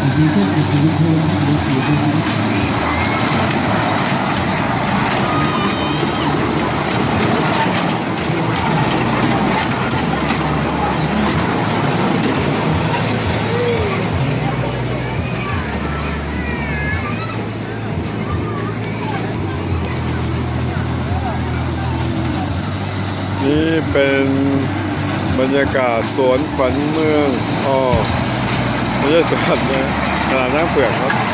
เส้นติดอยู่บนโคนที่อยู่บนผิวนะครับนี่เป็นบรรยากาศสวนขวัญเมืองอ๋อ ไม่ใช่สวนนะตลาดน้ำเปลือกครับ